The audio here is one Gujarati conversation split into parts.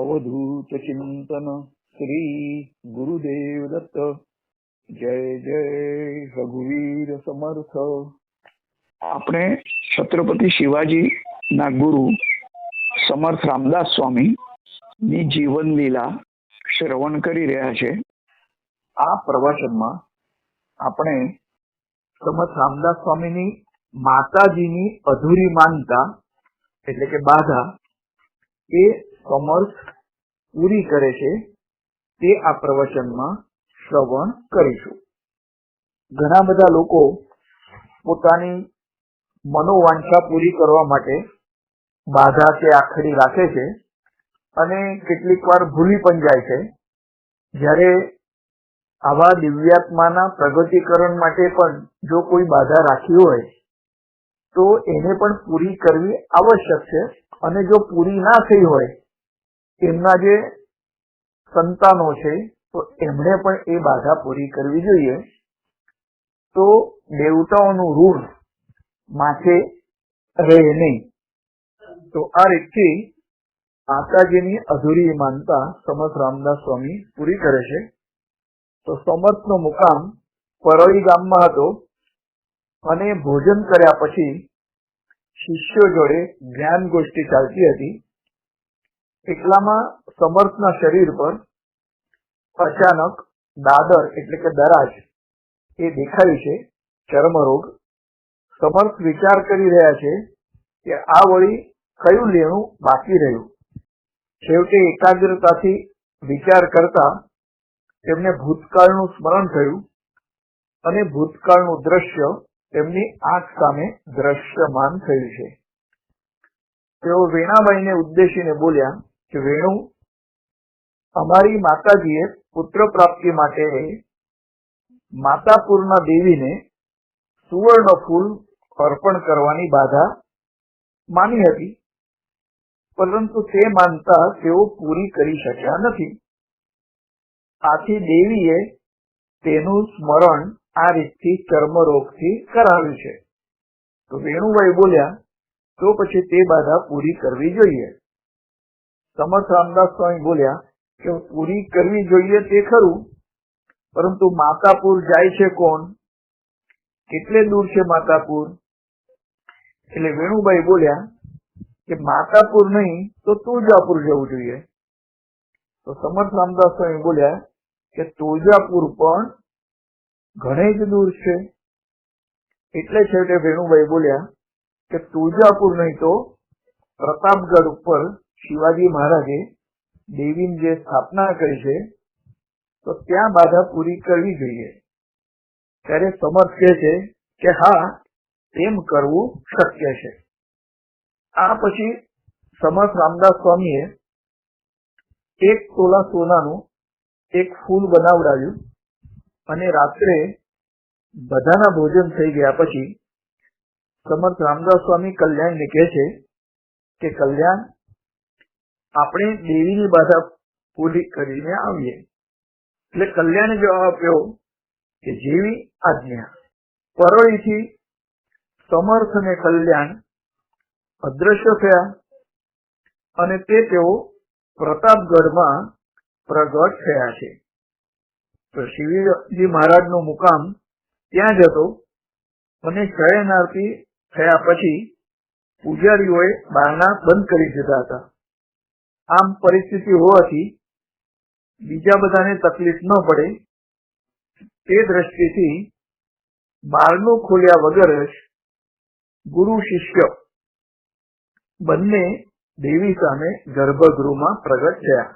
અવધૂત ચિંતન શ્રી ગુરુદેવ દત્ત જય જય રઘુવીર સમર્થ આપણે છત્રપતિ શિવાજી ના ગુરુ સમર્થ રામદાસ સ્વામી ની જીવન લીલા શ્રવણ કરી રહ્યા છે આ પ્રવચનમાં આપણે સમર્થ રામદાસ સ્વામીની માતાજીની અધૂરી માનતા એટલે કે બાધા એ સમર્થ પૂરી કરે છે તે આ પ્રવચનમાં શ્રવણ કરીશું. ઘણા બધા લોકો પોતાની મનોવાંછા પૂરી કરવા માટે બાધા કે આખરી રાખે છે અને કેટલીક વાર ભૂલી પણ જાય છે. જ્યારે આવા દિવ્યાત્માના પ્રગતિકરણ માટે પણ જો કોઈ બાધા રાખી હોય, તો એને પણ પૂરી કરવી આવશ્યક છે અને જો પૂરી ના થઈ હોય એમના જે સંતાનો છે, તો એમણે પણ એ બાધા પૂરી કરવી જોઈએ. તો દેવતાઓનું ઋણ માથે રહે નહીં. તો આ રીતથી માતાજીની અધૂરી માનતા સમર્થ રામદાસ સ્વામી પૂરી કરે છે. તો સમર્થનો મુકામ પરળી ગામમાં હતો અને ભોજન કર્યા પછી શિષ્યો જોડે જ્ઞાન ગોષ્ઠી ચાલતી હતી. એટલામાં સમર્થના શરીર પર અચાનક દાદર એટલે કે દરાજ એ દેખાય છે, ચર્મરોગ. સમર્થ વિચાર કરી રહ્યા છે કે આ વળી કયું લેણું બાકી રહ્યું? છેવટે એકાગ્રતાથી વિચાર કરતા તેમને ભૂતકાળનું સ્મરણ થયું અને ભૂતકાળનું દ્રશ્ય તેમની આંખ સામે દ્રશ્યમાન થયું છે. તેઓ વેણાબાઈને ઉદ્દેશીને બોલ્યા કે વેણુ અમારી માતાજીએ પુત્ર પ્રાપ્તિ માટે માતાપુરના દેવીને સુવર્ણ ફૂલ અર્પણ કરવાની બાધા માની હતી. પરંતુ તે માનતા તેઓ પૂરી કરી શક્યા નથી. આથી દેવીએ તેનું સ્મરણ આ રીતથી ચર્મરોગથી કરાવ્યું છે. તો વેણુભાઈ બોલ્યા, તો પછી તે બાધા પૂરી કરવી જોઈએ. સમર્થ રામદાસ સ્વામી બોલ્યા કે પૂરી કરવી જોઈએ તે ખરું, પરંતુ માતાપુર જાય છે કોણ? કેટલે દૂર છે માતાપુર? એટલે વેણુભાઈ બોલ્યા કે માતાપુર નહીં તો તુળજાપુર જવું જોઈએ. તો સમર્થ રામદાસ સ્વામી બોલ્યા કે તુળજાપુર પણ ઘણે જ દૂર છે. એટલે છેવટે વેણુભાઈ બોલ્યા કે તુળજાપુર નહીં તો પ્રતાપગઢ ઉપર શિવાજી મહારાજે દેવીની જે સ્થાપના કરી છે, તો ત્યાં બાધા પૂરી કરવી જોઈએ. ત્યારે સમર્થ કહે છે કે હા તેમ કરવું શક્ય છે. આ પછી સમર્થ રામદાસ સ્વામીએ એક તોલા સોનાનું એક ફૂલ બનાવડાવ્યું અને રાત્રે બધાના ભોજન થઈ ગયા પછી સમર્થ રામદાસ સ્વામી કલ્યાણને કહે છે કે, કલ્યાણ આપણે દેવીની બાધા પૂરી કરીને આવીએ. એટલે કલ્યાણે જવાબ આપ્યો કે જેવી આજ્ઞા. પરળીથી સમર્થ અને કલ્યાણ અદ્રશ્ય થયા અને તે તેઓ પ્રતાપગઢમાં પ્રગટ થયા છે. તો શિવજી મહારાજનો મુકામ ત્યાં જ હતો અને શયનાર્થી થયા પછી પૂજારીઓએ બારણા બંધ કરી દીધા હતા. આમ પરિસ્થિતિ હોવાથી બીજા બધાને તકલીફ ન પડે. તે દ્રષ્ટિથી બારણું ખોલ્યા વગર જ ગુરુ શિષ્ય બંને દેવી સામે ગર્ભગૃહમાં પ્રગટ થયા.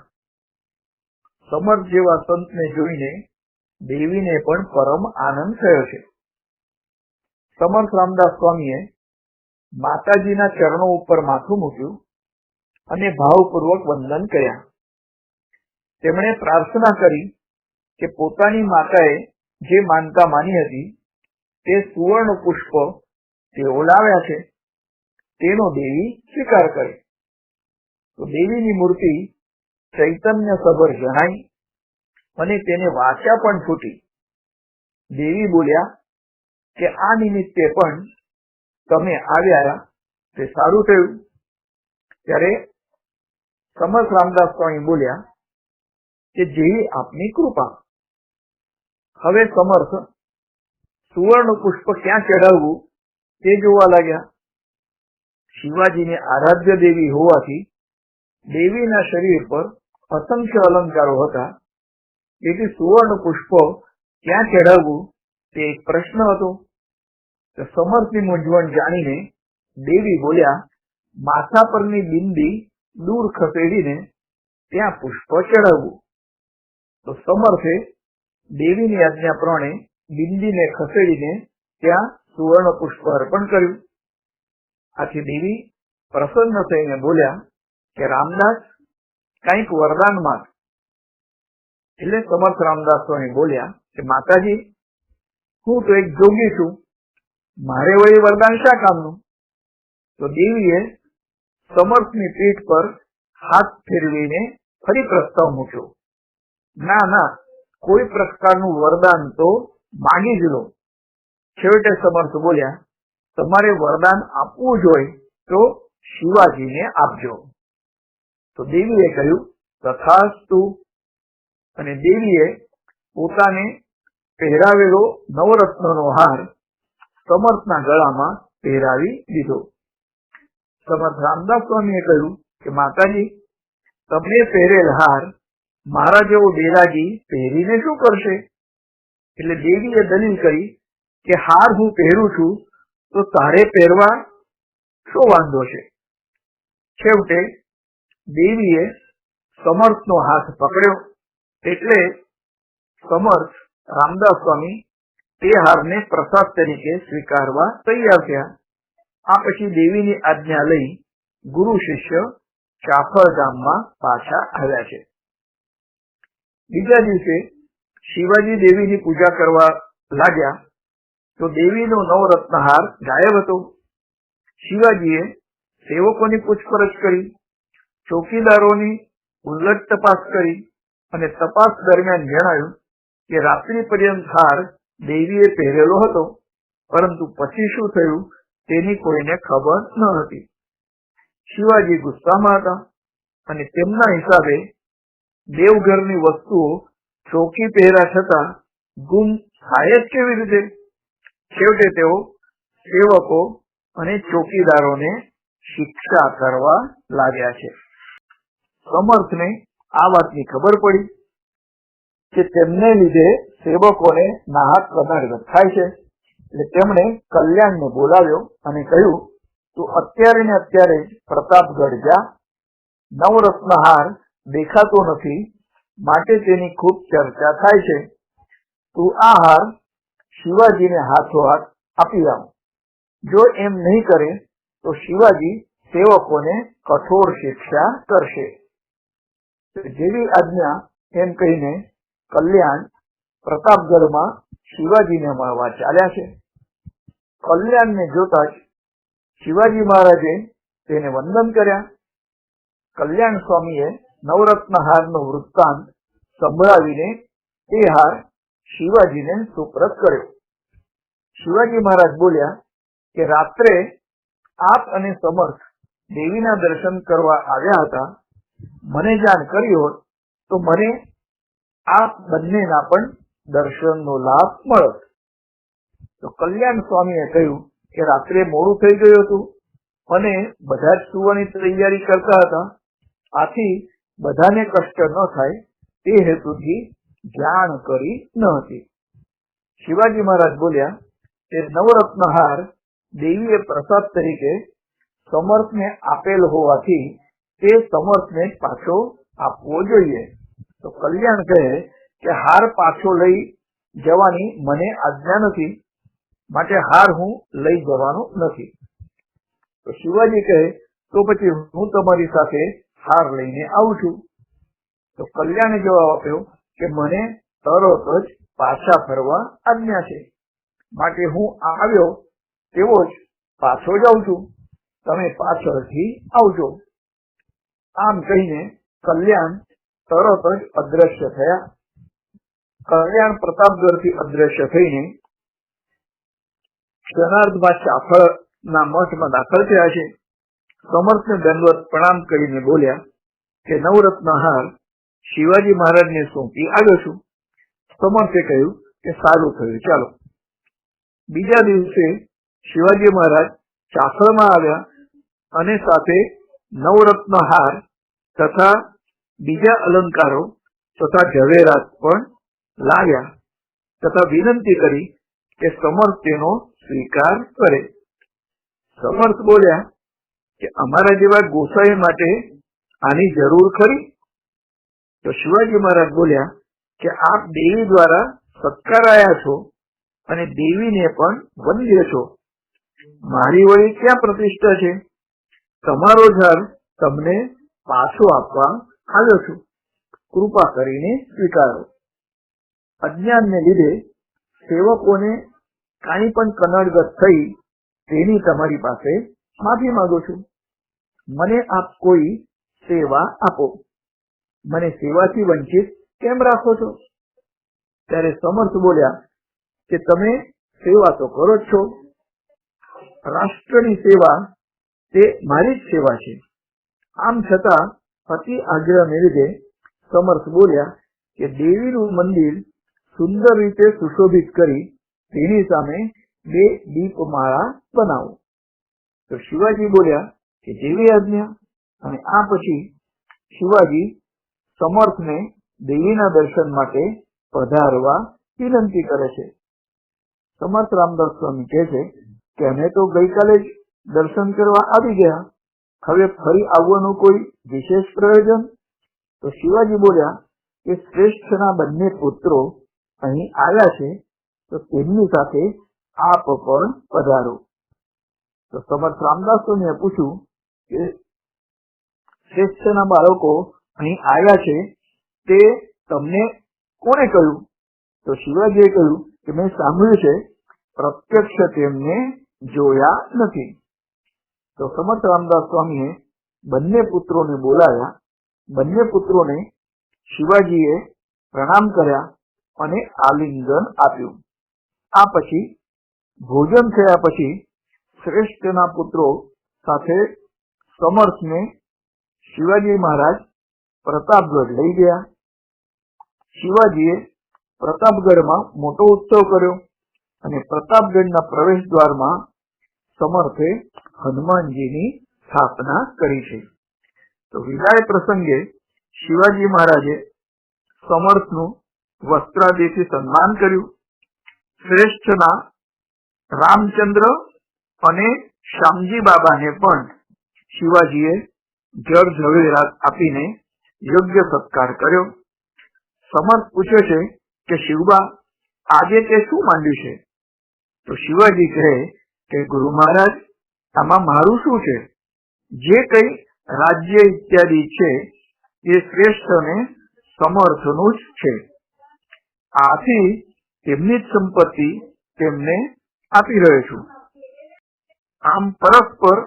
સમર્થ જેવા સંતને જોઈને દેવીને પણ પરમ આનંદ થયો છે. સમર્થ રામદાસ સ્વામીએ માતાજીના ચરણો ઉપર માથું મૂક્યું. અને ભાવપૂર્વક વંદન કર્યા. તેમણે પ્રાર્થના કરી કે પોતાની માતાએ જે માનતા માની હતી, તે સુવર્ણ પુષ્પ તેઓ લાવ્યા છે. તેનો દેવી સ્વીકાર કરે. તો દેવીની મૂર્તિ ચૈતન્ય સભર જણાઈ અને તેને વાંચ્યા પણ છૂટી. દેવી બોલ્યા કે આ નિમિત્તે પણ તમે આવ્યા તે સારું થયું. ત્યારે સમર્થ રામદાસ સ્વામી બોલ્યા કે જેવી આપની કૃપા. હવે સમર્થ, સુવર્ણ પુષ્પ ક્યાં ચઢાવવું તે જોવા લાગ્યા. શિવાજીને આરાધ્ય દેવી હોવાથી દેવીના શરીર પર અસંખ્ય અલંકારો હતા. તેથી સુવર્ણ પુષ્પ ક્યાં ચઢાવવું તે એક પ્રશ્ન હતો. સમર્થની મૂંઝવણ જાણીને દેવી બોલ્યા, માથા પરની બિંદી દૂર ખસેડીને ત્યાં પુષ્પ ચડાવવું તો સમર્થે દેવીની આજ્ઞા પ્રમાણે બિંદીને ખસેડીને ત્યાં સુવર્ણ પુષ્પ અર્પણ કર્યું. આથી દેવી પ્રસન્ન થઈને બોલ્યા કે, રામદાસ, કંઈક વરદાન માગ એટલે સમર્થ રામદાસ સ્વામી બોલ્યા કે, માતાજી, હું તો એક જોગી છું. મારે વળી વરદાન શા કામનું? તો દેવીએ સમર્થની પીઠ પર હાથ ફેરવીને ફરી પ્રસ્તાવ મૂક્યો. ના ના, કોઈ પ્રકારનું વરદાન તો માગી જ લો. છેવટે સમર્થ બોલ્યા, તમારે વરદાન આપવું જોઈએ તો શિવાજીને આપજો. તો દેવીએ કહ્યું, તથાસ્તુ. અને દેવીએ પોતાને પહેરાવેલો નવરત્નનો હાર સમર્થના ગળામાં પહેરાવી દીધો. સમર્થ રામદાસ સ્વામીએ કહ્યું કે, માતાજી, તમને પહેરેલ હાર મારા જેવો બેરાગી પહેરીને શું કરશે? એટલે દેવીએ દલીલ કરી કે, હાર હું પહેરું છું, તો તારે પહેરવા શું વાંધો છે? છેવટે દેવીએ સમર્થનો હાથ પકડ્યો એટલે સમર્થ રામદાસ સ્વામી તે હારને પ્રસાદ તરીકે સ્વીકારવા તૈયાર થયા. આ પછી દેવીની આજ્ઞા લઈ ગુરુ શિષ્ય ચાફળ ગામમાં પાછા આવ્યા છે. બીજા દિવસે શિવાજી દેવીની પૂજા કરવા લાગ્યા તો દેવીનો નવરત્નહાર ગાયબ હતો. શિવાજીએ સેવકોની પૂછપરછ કરી, ચોકીદારોની ઉલ્લટ તપાસ કરી અને તપાસ દરમિયાન જણાયું કે રાત્રિ પર્યંત હાર દેવીએ પહેરેલો હતો, પરંતુ પછી શું થયું તેની કોઈને ખબર ન હતી. શિવાજી ગુસ્સામાં હતા અને તેમના હિસાબે દેવઘરની વસ્તુઓ ચોકી પહેરા છતાં ગુમ થાય જ કેવી રીતે? છેવટે તેઓ સેવકો અને ચોકીદારોને શિક્ષા કરવા લાગ્યા છે. સમર્થને આ વાતની ખબર પડી કે તેમને લીધે સેવકોને નાહક પ્રદાન થાય છે. એટલે તેમણે કલ્યાણને બોલાવ્યો અને કહ્યું, તું અત્યારે ને અત્યારે પ્રતાપગઢ જા. નવરત્ન હાર દેખાતો નથી. માટે તેની ખૂબ ચર્ચા થાય છે. તું આ હાર શિવાજીને હાથો હાથ આપી આવ. જો એમ નહીં કરે, તો શિવાજી સેવકોને કઠોર શિક્ષા કરશે. જેવી આજ્ઞા એમ કહીને કલ્યાણ પ્રતાપગઢમાં શિવાજીને મળવા ચાલ્યા છે. કલ્યાણને જોતા જ શિવાજી મહારાજે તેને વંદન કર્યા. કલ્યાણ સ્વામીએ નવરત્ન હારનો વૃત્તાંત સંભળાવીને એ હાર શિવાજીને સુપ્રત કર્યો. શિવાજી મહારાજ બોલ્યા કે રાત્રે આપ અને સમર્થ દેવીના દર્શન કરવા આવ્યા હતા. મને જાણ કરી હોત તો મને આપ બંનેના પણ દર્શનનો લાભ મળત. તો કલ્યાણ સ્વામીએ કહ્યું કે રાત્રે મોડું થઈ ગયું હતું અને બધા જ સુવાની તૈયારી કરતા હતા. આથી બધાને કષ્ટ ન થાય તે હેતુથી જાણ કરી ન હતી. શિવાજી મહારાજ બોલ્યા કે નવરત્ન હાર દેવીએ પ્રસાદ તરીકે સમર્થને આપેલ હોવાથી તે સમર્થને પાછો આપવો જોઈએ. તો કલ્યાણ કહે કે હાર પાછો લઈ જવાની મને આજ્ઞા નથી. માટે હાર હું લઈ જવાનો નથી. તો શિવાજી કહે, તો પછી હું તમારી સાથે હાર લઈને આવું છું. તો કલ્યાણે જવાબ આપ્યો કે, મને તરત જ પાછા ફરવા આજ્ઞા છે. માટે હું આવ્યો તેવો જ પાછો જાઉં છું. તમે પાછળથી આવજો. આમ કહીને કલ્યાણ તરત જ અદ્રશ્ય થયા. કલ્યાણ પ્રતાપગઢથી અદ્રશ્ય થઈને ક્ષણાર્ધમાં ચાફળના મઠમાં દાખલ થયા છે. સમર્થને દંડવત પ્રણામ કરીને બોલ્યા કે, નવરત્ન હાર શિવાજી મહારાજને સોંપી આવ્યો છું. સમર્થે કહ્યું કે, સારું થયું, ચાલો. બીજા દિવસે શિવાજી મહારાજ ચાસળમાં આવ્યા અને સાથે નવરત્ન હાર તથા બીજા અલંકારો તથા ઝવેરાત પણ લાવ્યા તથા વિનંતી કરી કે, સમર્થ તેનો સ્વીકાર કરે. સમર્થ બોલ્યા કે અમારા જેવા ગોસાઈ માટે આની જરૂર ખરી? તો શિવાજી મહારાજ બોલ્યા કે આપ દેવી દ્વારા સત્કારાયા છો અને દેવીને પણ વંદ્ય છો. મારી વળી ક્યાં પ્રતિષ્ઠા છે? તમારો ઝાર તમને પાછો આપવા આવ્યો છું. કૃપા કરીને સ્વીકારો. અજ્ઞાનને લીધે સેવકોને કાંઈ પણ કનડગત થઈ તેની તમારી પાસે માફી માંગુ છું. મને આપ કોઈ સેવા આપો. મને સેવાથી વંચિત કેમ રાખો છો? ત્યારે સમર્થ બોલ્યા કે તમે સેવા તો કરો છો. રાષ્ટ્રની સેવા તે મારી જ સેવા છે. આમ છતાં અતિ આગ્રહને લીધે સમર્થ બોલ્યા કે દેવીનું મંદિર સુંદર રીતે સુશોભિત કરી તેની સામે બે દીપમાળા બનાવો. તો શિવાજી બોલ્યા કે જેવી આજ્ઞા અને આ પછી શિવાજી સમર્થને દેવીના દર્શન માટે પધારવા વિનંતી કરે છે. સમર્થ રામદાસ સ્વામી કહે છે કે અમે તો ગઈકાલે જ દર્શન કરવા આવી ગયા. હવે ફરી આવવાનું કોઈ વિશેષ પ્રયોજન? તો શિવાજી બોલ્યા કે શ્રેષ્ઠના બંને પુત્રો અહીં આવ્યા છે તો તેમની સાથે આપ પણ પધારો. તો સમર્થ રામદાસ સ્વામીએ પૂછ્યું કે શ્રેષ્ઠના બાળકો અહીં આવ્યા છે, તે તમને કોને કહ્યું? તો શિવાજીએ કહ્યું કે મેં સાંભળ્યું છે, પ્રત્યક્ષ તેમને જોયા નથી. તો સમર્થ રામદાસ સ્વામીએ બંને પુત્રોને બોલાવ્યા બંને પુત્રોને શિવાજીએ પ્રણામ કર્યા અને આલિંગન આપ્યું. આ પછી ભોજન થયા પછી શ્રેષ્ઠના પુત્રો સાથે સમર્થને શિવાજી મહારાજ પ્રતાપગઢ લઈ ગયા. શિવાજીએ પ્રતાપગઢમાં મોટો ઉત્સવ કર્યો અને પ્રતાપગઢના પ્રવેશ દ્વારમાં સમર્થે હનુમાનજીની સ્થાપના કરી છે. તો વિદાય પ્રસંગે શિવાજી મહારાજે સમર્થનું વસ્ત્રાદિથી સન્માન કર્યું. શ્રેષ્ઠના રામચંદ્ર અને શ્યામજી બાબાને પણ શિવાજીએ જળ ઝવેરાત આપીને યોગ્ય સત્કાર કર્યો. સમર્થ પૂછે છે કે શિવબા આજે તે શું માંડ્યું છે? તો શિવાજી કહે કે ગુરુ મહારાજ, આમાં મારું શું છે? જે કઈ રાજ્ય ઇત્યાદિ છે, એ શ્રેષ્ઠ અને સમર્થનું જ છે. આથી તેમની જ સંપત્તિ તેમને આપી રહ્યો છું. આમ પરસ્પર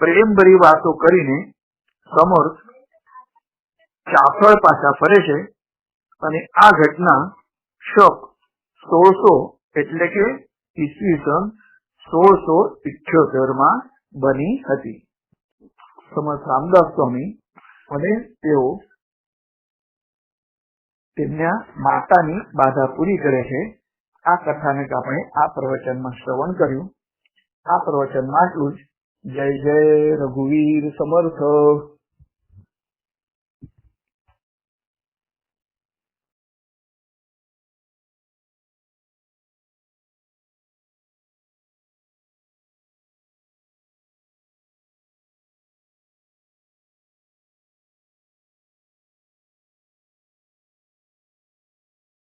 પ્રેમભરી વાતો કરીને સમર્થ ચાફળ પાછા ફરે છે અને આ ઘટના શક સોળસો એટલે કે ઈસવીસન સોળસો ઇઠ્યોતેરમાં બની હતી. સમર્થ રામદાસ સ્વામી અને તેઓ તેમના માતાની બાધા પૂરી કરે છે. આ કથાને આપણે આ પ્રવચનમાં શ્રવણ કર્યું. આ પ્રવચનમાં આટલું જ. જય જય રઘુવીર સમર્થ.